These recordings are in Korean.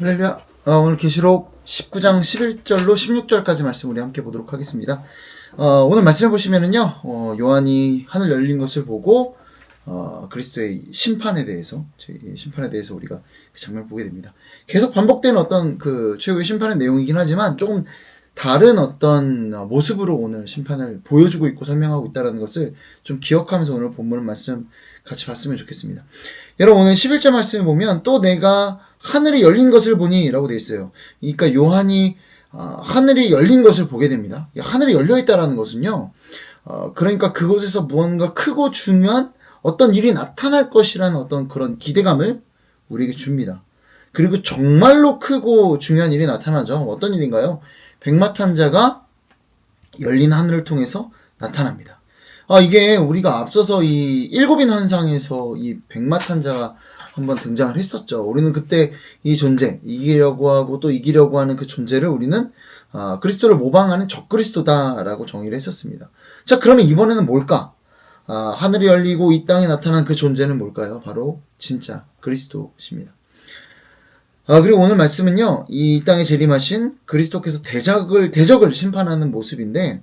할렐루야. 어, 오늘 계시록 19장 11절로 16절까지 말씀 우리 함께 보도록 하겠습니다. 어, 오늘 말씀을 보시면은요, 어, 요한이 하늘 열린 것을 보고, 어, 그리스도의 심판에 대해서, 심판에 대해서 우리가 그 장면을 보게 됩니다. 계속 반복되는 어떤 그 최후의 심판의 내용이긴 하지만 조금 다른 어떤 모습으로 오늘 심판을 보여주고 있고 설명하고 있다는 것을 좀 기억하면서 오늘 본문 말씀 같이 봤으면 좋겠습니다. 여러분 오늘 11절 말씀을 보면 또 내가 하늘이 열린 것을 보니 라고 되어 있어요. 그러니까 요한이 아, 하늘이 열린 것을 보게 됩니다. 이 하늘이 열려 있다라는 것은요. 어, 그러니까 그곳에서 무언가 크고 중요한 어떤 일이 나타날 것이라는 어떤 그런 기대감을 우리에게 줍니다. 그리고 정말로 크고 중요한 일이 나타나죠. 어떤 일인가요? 백마탄자가 열린 하늘을 통해서 나타납니다. 아, 이게 우리가 앞서서 이 일곱인 환상에서 이 백마탄자가 한번 등장을 했었죠. 우리는 그때 이 존재, 이기려고 하고 또 이기려고 하는 그 존재를 우리는 아, 그리스도를 모방하는 적그리스도다라고 정의를 했었습니다. 자, 그러면 이번에는 뭘까? 아, 하늘이 열리고 이 땅에 나타난 그 존재는 뭘까요? 바로 진짜 그리스도십니다. 아, 그리고 오늘 말씀은요, 이 땅에 재림하신 그리스도께서 대적을, 대적을 심판하는 모습인데,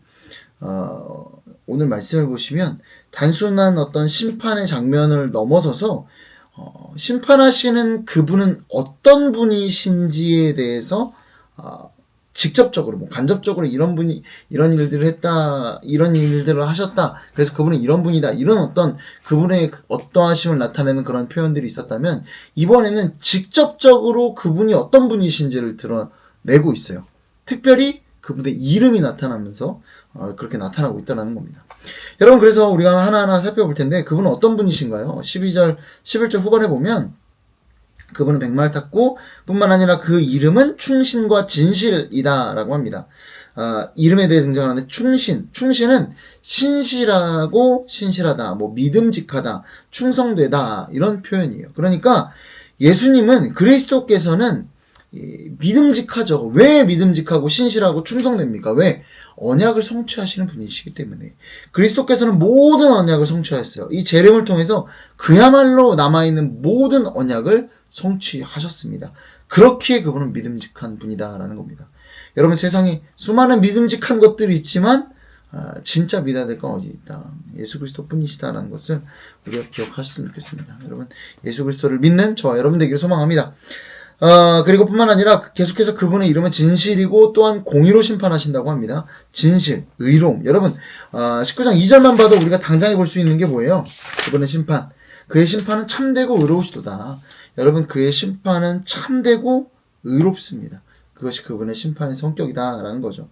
어, 오늘 말씀을 보시면 단순한 어떤 심판의 장면을 넘어서서 어, 심판하시는 그분은 어떤 분이신지에 대해서 어, 직접적으로 뭐 간접적으로 이런 분이 이런 일들을 했다 이런 일들을 하셨다 그래서 그분은 이런 분이다 이런 어떤 그분의 그 어떠하심을 나타내는 그런 표현들이 있었다면 이번에는 직접적으로 그분이 어떤 분이신지를 드러내고 있어요 특별히 그분의 이름이 나타나면서 어, 그렇게 나타나고 있다는 겁니다. 여러분 그래서 우리가 하나하나 살펴볼 텐데 그분은 어떤 분이신가요? 12절 11절 후반에 보면 그분은 백마를 탔고 뿐만 아니라 그 이름은 충신과 진실이다라고 합니다. 아, 이름에 대해 등장하는데 충신, 충신은 신실하고 신실하다, 뭐 믿음직하다, 충성되다 이런 표현이에요. 그러니까 예수님은 그리스도께서는 이, 믿음직하죠. 왜 믿음직하고 신실하고 충성됩니까? 왜? 언약을 성취하시는 분이시기 때문에. 그리스도께서는 모든 언약을 성취하셨어요. 이 재림을 통해서 그야말로 남아있는 모든 언약을 성취하셨습니다. 그렇기에 그분은 믿음직한 분이다라는 겁니다. 여러분 세상에 수많은 믿음직한 것들이 있지만 아, 진짜 믿어야 될 건 어디 있다. 예수 그리스도 뿐이시다라는 것을 우리가 기억하셨으면 좋겠습니다. 여러분 예수 그리스도를 믿는 저와 여러분 되기를 소망합니다. 어, 그리고 뿐만 아니라 계속해서 그분의 이름은 진실이고 또한 공의로 심판하신다고 합니다. 진실, 의로움. 여러분, 어, 19장 2절만 봐도 우리가 당장에 볼 수 있는 게 뭐예요? 그분의 심판. 그의 심판은 참되고 의로우시도다. 여러분, 그의 심판은 참되고 의롭습니다. 그것이 그분의 심판의 성격이다라는 거죠.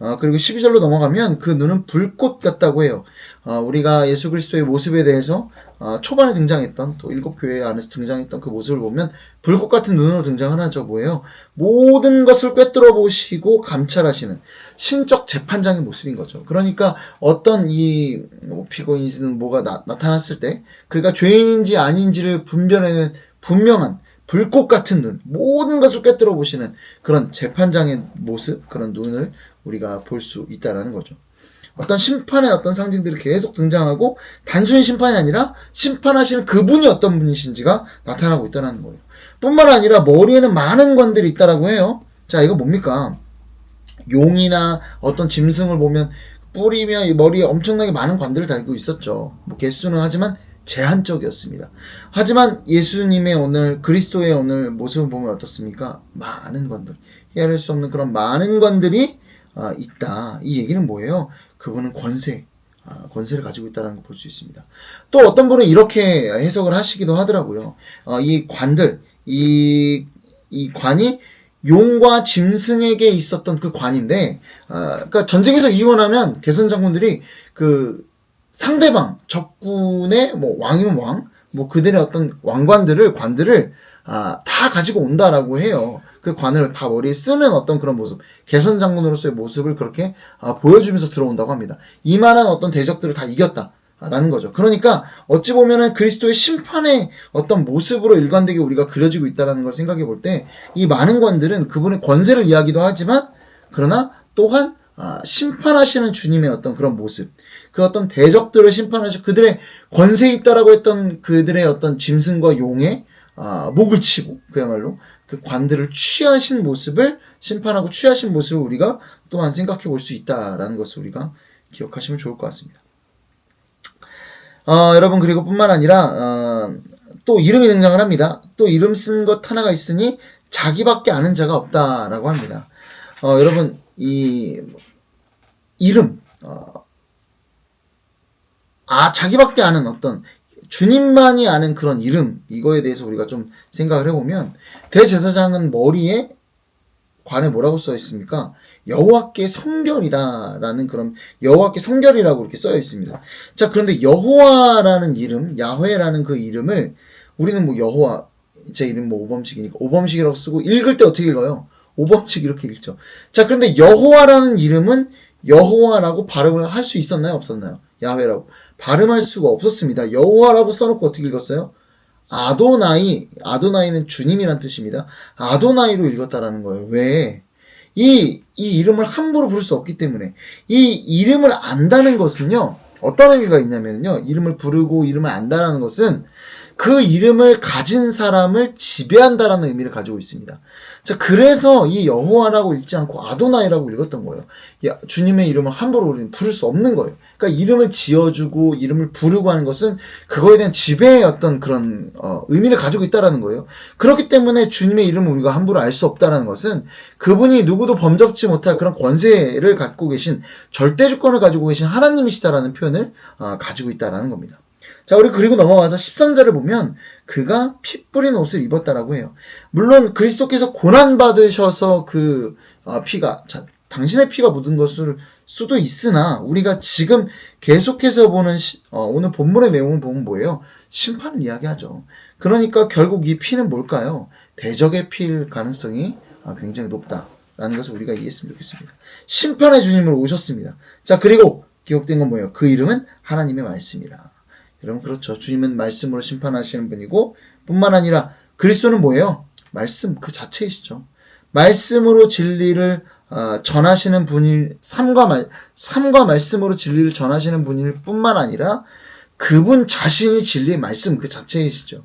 어, 그리고 12절로 넘어가면 그 눈은 불꽃 같다고 해요. 어, 우리가 예수 그리스도의 모습에 대해서 어, 초반에 등장했던 또 일곱 교회 안에서 등장했던 그 모습을 보면 불꽃 같은 눈으로 등장을 하죠. 뭐예요? 모든 것을 꿰뚫어 보시고 감찰하시는 신적 재판장의 모습인 거죠. 그러니까 어떤 이 뭐, 피고인이든 뭐가 나, 나타났을 때 그가 죄인인지 아닌지를 분별하는 분명한 불꽃 같은 눈, 모든 것을 꿰뚫어 보시는 그런 재판장의 모습, 그런 눈을 우리가 볼 수 있다라는 거죠. 어떤 심판의 어떤 상징들이 계속 등장하고 단순히 심판이 아니라 심판하시는 그분이 어떤 분이신지가 나타나고 있다는 거예요. 뿐만 아니라 머리에는 많은 관들이 있다라고 해요. 자, 이거 뭡니까? 용이나 어떤 짐승을 보면 뿌리며 이 머리에 엄청나게 많은 관들을 달고 있었죠. 뭐 개수는 하지만 제한적이었습니다. 하지만 예수님의 오늘 그리스도의 오늘 모습을 보면 어떻습니까? 많은 관들, 헤아릴 수 없는 그런 많은 관들이 아, 있다. 이 얘기는 뭐예요? 그분은 권세, 아, 권세를 가지고 있다는 걸 볼 수 있습니다. 또 어떤 분은 이렇게 해석을 하시기도 하더라고요. 어, 이 관들, 이, 이 관이 용과 짐승에게 있었던 그 관인데, 아, 그러니까 전쟁에서 이혼하면 개선 장군들이 그 상대방 적군의 뭐 왕이면 왕, 뭐 그들의 어떤 왕관들을 관들을 아, 다 가지고 온다라고 해요. 그 관을 다 머리에 쓰는 어떤 그런 모습, 개선 장군으로서의 모습을 그렇게 아, 보여주면서 들어온다고 합니다. 이만한 어떤 대적들을 다 이겼다. 라는 거죠. 그러니까 어찌 보면은 그리스도의 심판의 어떤 모습으로 일관되게 우리가 그려지고 있다라는 걸 생각해 볼 때 이 많은 관들은 그분의 권세를 이야기도 하지만 그러나 또한 아, 심판하시는 주님의 어떤 그런 모습, 그 어떤 대적들을 심판하시 그들의 권세 있다라고 했던 그들의 어떤 짐승과 용의 아, 목을 치고 그야말로 그 관들을 취하신 모습을 심판하고 취하신 모습을 우리가 또한 생각해 볼 수 있다라는 것을 우리가 기억하시면 좋을 것 같습니다. 어, 여러분 그리고 뿐만 아니라 어, 또 이름이 등장을 합니다. 또 이름 쓴 것 하나가 있으니 자기밖에 아는 자가 없다라고 합니다. 어, 여러분 이 이름 어, 아 자기밖에 아는 어떤 주님만이 아는 그런 이름 이거에 대해서 우리가 좀 생각을 해보면 대제사장은 머리에 관에 뭐라고 써 있습니까? 여호와께 성결이다라는 그런 여호와께 성결이라고 이렇게 써 있습니다. 자 그런데 여호와라는 이름 야훼라는 그 이름을 우리는 뭐 여호와 제 이름 뭐 오범식이니까 오범식이라고 쓰고 읽을 때 어떻게 읽어요? 오범식 이렇게 읽죠. 자 그런데 여호와라는 이름은 여호와라고 발음을 할 수 있었나요? 없었나요? 야훼라고 발음할 수가 없었습니다. 여호와라고 써놓고 어떻게 읽었어요? 아도나이, 아도나이는 주님이란 뜻입니다. 아도나이로 읽었다라는 거예요. 왜? 이, 이 이름을 함부로 부를 수 없기 때문에. 이 이름을 안다는 것은요, 어떤 의미가 있냐면요, 이름을 부르고 이름을 안다는 것은 그 이름을 가진 사람을 지배한다라는 의미를 가지고 있습니다. 자, 그래서 이 여호와라고 읽지 않고 아도나이라고 읽었던 거예요. 야, 주님의 이름을 함부로 우리는 부를 수 없는 거예요. 그러니까 이름을 지어주고 이름을 부르고 하는 것은 그거에 대한 지배의 어떤 그런 어, 의미를 가지고 있다라는 거예요. 그렇기 때문에 주님의 이름을 우리가 함부로 알 수 없다라는 것은 그분이 누구도 범접지 못할 그런 권세를 갖고 계신 절대 주권을 가지고 계신 하나님이시다라는 표현을 어, 가지고 있다라는 겁니다. 자, 우리 그리고 넘어가서 13절을 보면 그가 피 뿌린 옷을 입었다라고 해요. 물론 그리스도께서 고난 받으셔서 그 어, 피가 자, 당신의 피가 묻은 것을 수도 있으나 우리가 지금 계속해서 보는 시, 어, 오늘 본문의 내용을 보면 뭐예요? 심판을 이야기하죠. 그러니까 결국 이 피는 뭘까요? 대적의 피일 가능성이 아, 굉장히 높다라는 것을 우리가 이해했으면 좋겠습니다. 심판의 주님으로 오셨습니다. 자 그리고 기록된 건 뭐예요? 그 이름은 하나님의 말씀이라. 여러분 그렇죠. 주님은 말씀으로 심판하시는 분이고 뿐만 아니라 그리스도는 뭐예요? 말씀 그 자체이시죠. 말씀으로 진리를 어, 전하시는 분일 삶과 말 삶과 말씀으로 진리를 전하시는 분일 뿐만 아니라 그분 자신이 진리의 말씀 그 자체이시죠.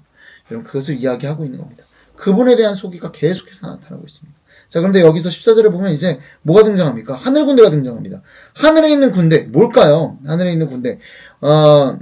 여러분 그것을 이야기하고 있는 겁니다. 그분에 대한 소기가 계속해서 나타나고 있습니다. 자, 그런데 여기서 14절에 보면 이제 뭐가 등장합니까? 하늘 군대가 등장합니다. 하늘에 있는 군대, 뭘까요? 하늘에 있는 군대. 어,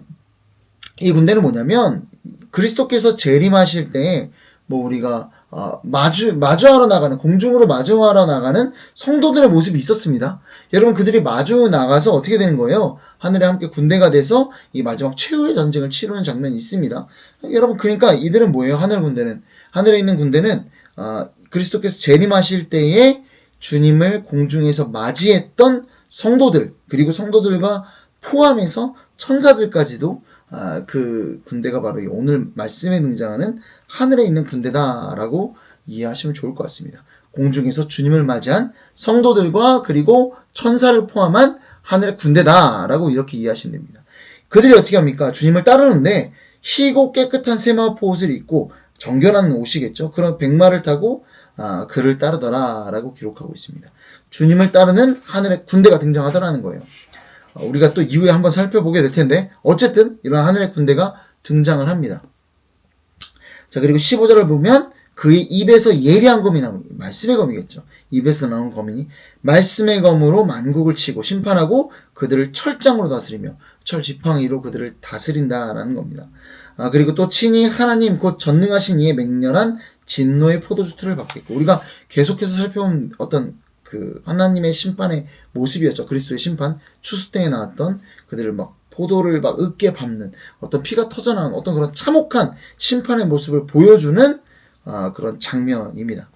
이 군대는 뭐냐면, 그리스도께서 재림하실 때, 뭐 우리가, 어, 마주, 마주하러 나가는, 공중으로 마주하러 나가는 성도들의 모습이 있었습니다. 여러분, 그들이 마주 나가서 어떻게 되는 거예요? 하늘에 함께 군대가 돼서 이 마지막 최후의 전쟁을 치르는 장면이 있습니다. 여러분, 그러니까 이들은 뭐예요? 하늘 군대는. 하늘에 있는 군대는, 어, 그리스도께서 재림하실 때에 주님을 공중에서 맞이했던 성도들, 그리고 성도들과 포함해서 천사들까지도 아, 그 군대가 바로 오늘 말씀에 등장하는 하늘에 있는 군대다라고 이해하시면 좋을 것 같습니다. 공중에서 주님을 맞이한 성도들과 그리고 천사를 포함한 하늘의 군대다라고 이렇게 이해하시면 됩니다. 그들이 어떻게 합니까? 주님을 따르는데 희고 깨끗한 세마포 옷을 입고 정결한 옷이겠죠. 그런 백마를 타고 아, 그를 따르더라라고 기록하고 있습니다. 주님을 따르는 하늘의 군대가 등장하더라는 거예요. 어, 우리가 또 이후에 한번 살펴보게 될 텐데 어쨌든 이런 하늘의 군대가 등장을 합니다. 자 그리고 15절을 보면 그의 입에서 예리한 검이 나옵니다. 말씀의 검이겠죠. 입에서 나오는 검이 말씀의 검으로 만국을 치고 심판하고 그들을 철장으로 다스리며 철 지팡이로 그들을 다스린다라는 겁니다. 아, 그리고 또 친히 하나님 곧 전능하신 이의 맹렬한 진노의 포도주틀을 받겠고 우리가 계속해서 살펴본 어떤 그 하나님의 심판의 모습이었죠. 그리스도의 심판 추수때에 나왔던 그들을 막 포도를 막 으깨 밟는 어떤 피가 터져나오는 어떤 그런 참혹한 심판의 모습을 보여주는 아, 그런 장면입니다.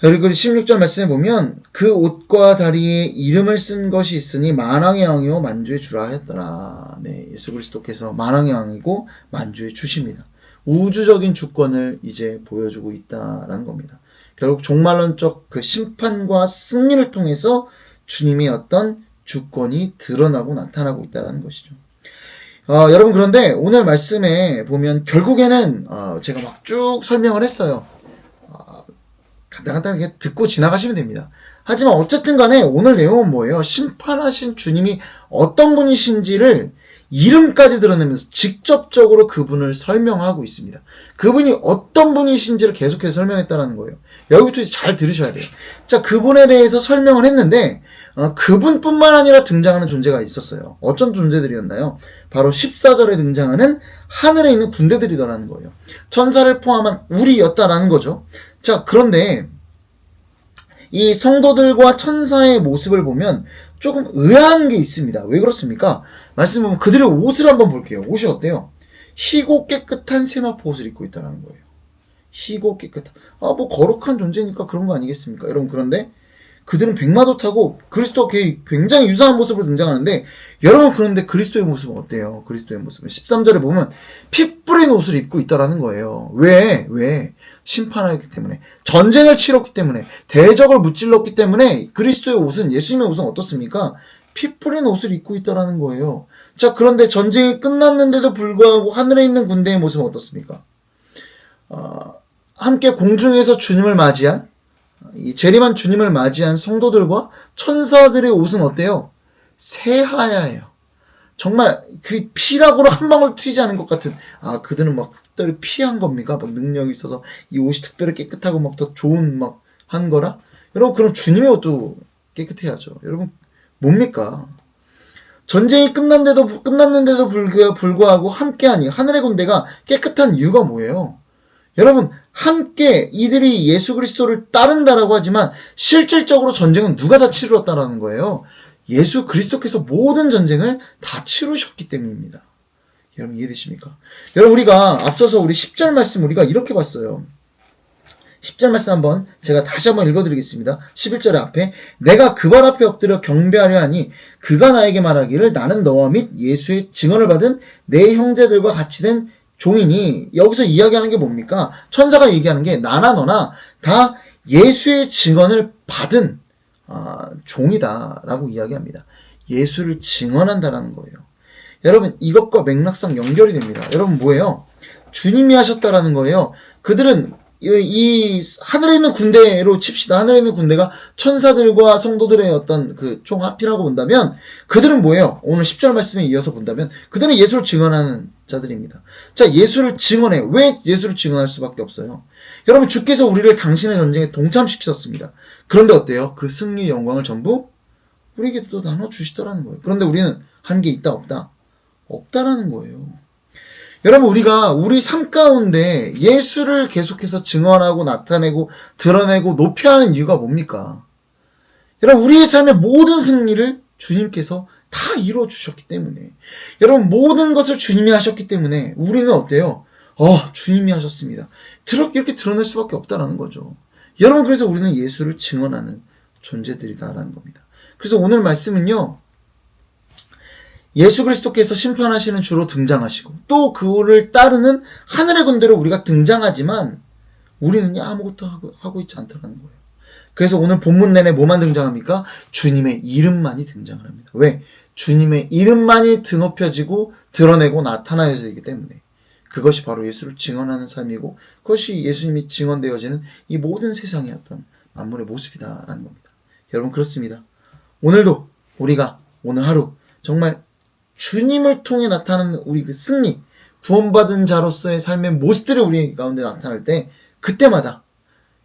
그리고 16절 말씀에 보면 그 옷과 다리에 이름을 쓴 것이 있으니 만왕의 왕이요 만주의 주라 하였더라. 네, 예수 그리스도께서 만왕의 왕이고 만주의 주십니다. 우주적인 주권을 이제 보여주고 있다라는 겁니다. 결국 종말론적 그 심판과 승리를 통해서 주님의 어떤 주권이 드러나고 나타나고 있다는 것이죠. 어, 여러분 그런데 오늘 말씀에 보면 결국에는 어, 제가 막 쭉 설명을 했어요. 어, 간단간단하게 듣고 지나가시면 됩니다. 하지만 어쨌든 간에 오늘 내용은 뭐예요? 심판하신 주님이 어떤 분이신지를 이름까지 드러내면서 직접적으로 그분을 설명하고 있습니다. 그분이 어떤 분이신지를 계속해서 설명했다라는 거예요. 여기부터 잘 들으셔야 돼요. 자, 그분에 대해서 설명을 했는데 어, 그분뿐만 아니라 등장하는 존재가 있었어요. 어떤 존재들이었나요? 바로 14절에 등장하는 하늘에 있는 군대들이더라는 거예요. 천사를 포함한 우리였다라는 거죠. 자, 그런데 이 성도들과 천사의 모습을 보면 조금 의아한 게 있습니다. 왜 그렇습니까? 말씀 보면 그들의 옷을 한번 볼게요. 옷이 어때요? 희고 깨끗한 세마포 옷을 입고 있다는 거예요. 희고 깨끗한. 아, 뭐 거룩한 존재니까 그런 거 아니겠습니까? 여러분, 그런데 그들은 백마도 타고 그리스도와 굉장히 유사한 모습으로 등장하는데 여러분 그런데 그리스도의 모습은 어때요? 그리스도의 모습은 13절에 보면 피 뿌린 옷을 입고 있다라는 거예요. 왜? 왜? 심판하였기 때문에 전쟁을 치렀기 때문에 대적을 무찔렀기 때문에 그리스도의 옷은 예수님의 옷은 어떻습니까? 피 뿌린 옷을 입고 있다라는 거예요. 자 그런데 전쟁이 끝났는데도 불구하고 하늘에 있는 군대의 모습은 어떻습니까? 어, 함께 공중에서 주님을 맞이한 이 재림한 주님을 맞이한 성도들과 천사들의 옷은 어때요? 새하야예요. 정말 그 피라고로 한 방울 튀지 않은 것 같은 아 그들은 막 특별히 피한 겁니까? 막 능력이 있어서 이 옷이 특별히 깨끗하고 막 더 좋은 막 한 거라? 여러분 그럼 주님의 옷도 깨끗해야죠. 여러분 뭡니까? 전쟁이 끝난데도 끝났는데도 불구하고 함께하니 하늘의 군대가 깨끗한 이유가 뭐예요? 여러분 함께 이들이 예수 그리스도를 따른다라고 하지만 실질적으로 전쟁은 누가 다 치루었다라는 거예요. 예수 그리스도께서 모든 전쟁을 다 치루셨기 때문입니다. 여러분 이해되십니까? 여러분 우리가 앞서서 우리 10절 말씀 우리가 이렇게 봤어요. 10절 말씀 한번 제가 다시 한번 읽어드리겠습니다. 11절 앞에 내가 그 발 앞에 엎드려 경배하려 하니 그가 나에게 말하기를 나는 너와 및 예수의 증언을 받은 내 형제들과 같이 된 종이니 여기서 이야기하는 게 뭡니까? 천사가 얘기하는 게 나나 너나 다 예수의 증언을 받은 아, 종이다라고 이야기합니다. 예수를 증언한다라는 거예요. 여러분 이것과 맥락상 연결이 됩니다. 여러분 뭐예요? 주님이 하셨다라는 거예요. 그들은 이 하늘에 있는 군대로 칩시다. 하늘에 있는 군대가 천사들과 성도들의 어떤 그 총합이라고 본다면 그들은 뭐예요? 오늘 10절 말씀에 이어서 본다면 그들은 예수를 증언하는 자들입니다. 자, 예수를 증언해. 왜 예수를 증언할 수밖에 없어요? 여러분 주께서 우리를 당신의 전쟁에 동참시키셨습니다. 그런데 어때요? 그 승리 영광을 전부 우리에게 또 나눠 주시더라는 거예요. 그런데 우리는 한 게 있다 없다? 없다라는 거예요. 여러분 우리가 우리 삶 가운데 예수를 계속해서 증언하고 나타내고 드러내고 높여야 하는 이유가 뭡니까? 여러분 우리의 삶의 모든 승리를 주님께서 다 이루어 주셨기 때문에 여러분 모든 것을 주님이 하셨기 때문에 우리는 어때요? 어 주님이 하셨습니다. 이렇게 드러낼 수밖에 없다라는 거죠. 여러분 그래서 우리는 예수를 증언하는 존재들이다라는 겁니다. 그래서 오늘 말씀은요. 예수 그리스도께서 심판하시는 주로 등장하시고 또 그를 따르는 하늘의 군대로 우리가 등장하지만 우리는 아무것도 하고, 하고 있지 않다는 거예요. 그래서 오늘 본문 내내 뭐만 등장합니까? 주님의 이름만이 등장을 합니다. 왜? 주님의 이름만이 드높여지고 드러내고 나타나야되기 때문에 그것이 바로 예수를 증언하는 삶이고 그것이 예수님이 증언되어지는 이 모든 세상의 어떤 만물의 모습이다라는 겁니다. 여러분 그렇습니다. 오늘도 우리가 오늘 하루 정말 주님을 통해 나타나는 우리 그 승리, 구원받은 자로서의 삶의 모습들이 우리 가운데 나타날 때 그때마다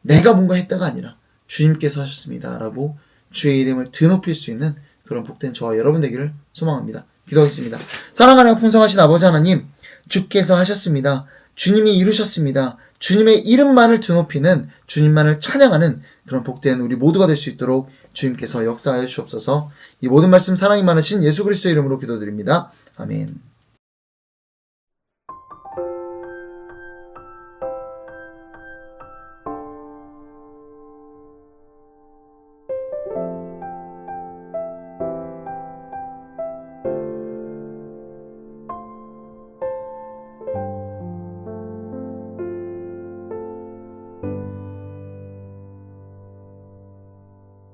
내가 뭔가 했다가 아니라 주님께서 하셨습니다. 라고 주의 이름을 드높일 수 있는 그런 복된 저와 여러분 되기를 소망합니다. 기도하겠습니다. 사랑하는 풍성하신 아버지 하나님, 주께서 하셨습니다. 주님이 이루셨습니다. 주님의 이름만을 드높이는 주님만을 찬양하는 그런 복된 우리 모두가 될 수 있도록 주님께서 역사하여 주옵소서. 이 모든 말씀 사랑이 많으신 예수 그리스도의 이름으로 기도드립니다. 아멘.